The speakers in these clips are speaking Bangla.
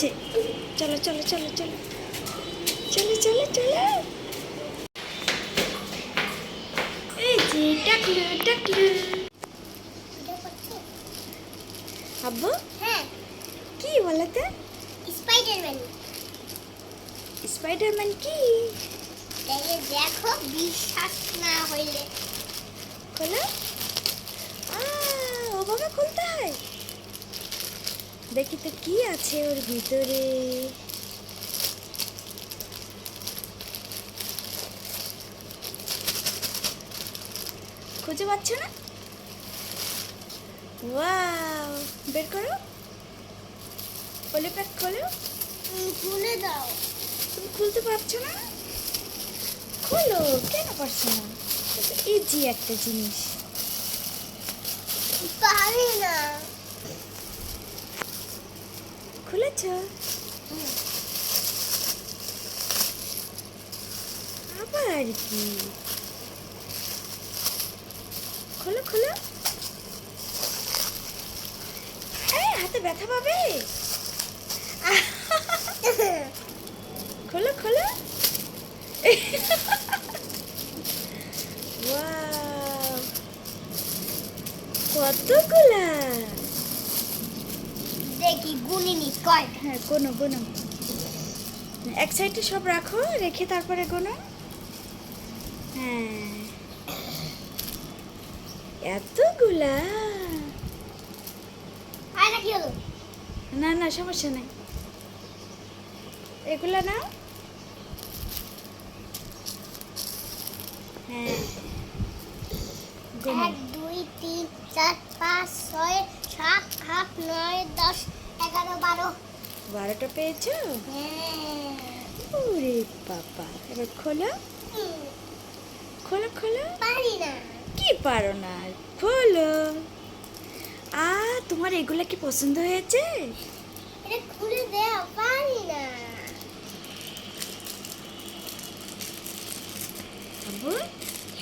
যে চলো চলো চলো চলো। চলো চলো চলো। এই যে টাকলু টাকলু। আব্বু? হ্যাঁ। কি বলো তো? স্পাইডারম্যান। স্পাইডারম্যান কি? তাইলে দেখো বিশ্বাস না হইলে। খোলো। ওভাবে খুলতে হয়? দেখি তো কি আছে ওর ভিতরে? খুঁজে পাচ্ছ না? ওয়াও বের করো। ওলে প্যাক খোলো খুলে দাও। তুমি খুলতে পারছ না? খোলো কেন পারছ না? ইজি একটা জিনিস। পারি না। খুলেছ? আবার কি? খোলো খোলো। হাতে ব্যথা পাবে? খোলো খোলো। Wow! কতগুলা? দেখি গুনিনি? কয়। হ্যাঁ কোনো কোনো এক সাইডে সব রাখো রেখে তারপরে কোনো হ্যাঁ। এতগুলা। না না সমস্যা নাই। এগুলা না হ্যাঁ। এক দুই তিন চার পাঁচ ছয় সাত আট নয় দশ এগারো বারো। বারোটা পেয়েছ? হ্যাঁ। ওরে বাবা এবার খোলো। খোলো খোলো। পারি না। কি পারো না? খোলো। আ তোমার এগুলা কি পছন্দ হয়েছে? এটা খুলে দেওয়া পারি না।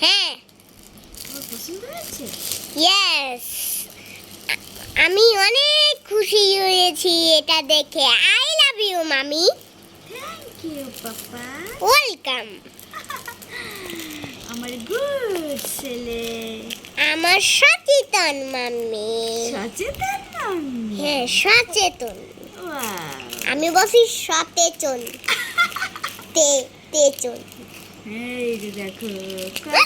হ্যাঁ। পছন্দ হয়েছে? ইয়েস আমি অনেক খুশি হয়েছি এটা দেখে। আই লাভ ইউ মামি। Thank you papa. ওয়েলকাম আমার গুড ছেলে। আমার সচেতন মাম্মি সচেতন মাম্মি হ্যাঁ সচেতন। আমি বসি সচেতন তে তেচন। এই যে দেখো কত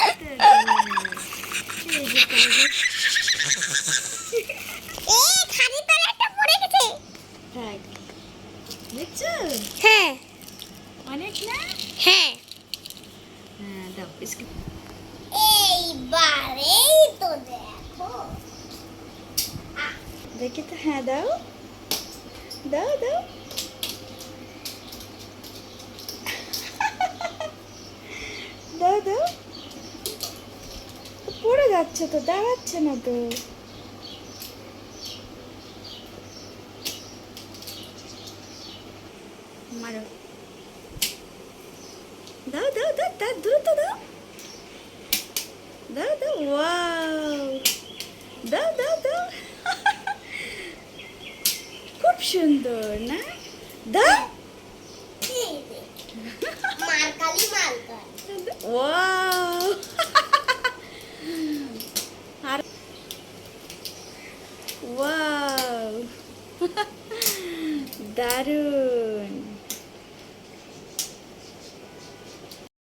এই যে কাগজ। এ খালি তলে একটা পড়ে গেছে থাক দেখছ হ্যাঁ অনেক না হ্যাঁ। হ্যাঁ দাও বিস্কুট এইবারেই তো দেখো। দেখি তো হ্যাঁ দাও। দাও দাও। দাও দাও। পড়ে যাচ্ছে তো দাঁড়াচ্ছে না তো। মারো। দাও দাও দাও দাও দ্রুত দাও দাও দাও ওয়াও দাও দাও দাও খুব সুন্দর না? দাও ওয়াও আর ওয়াও দারুণ।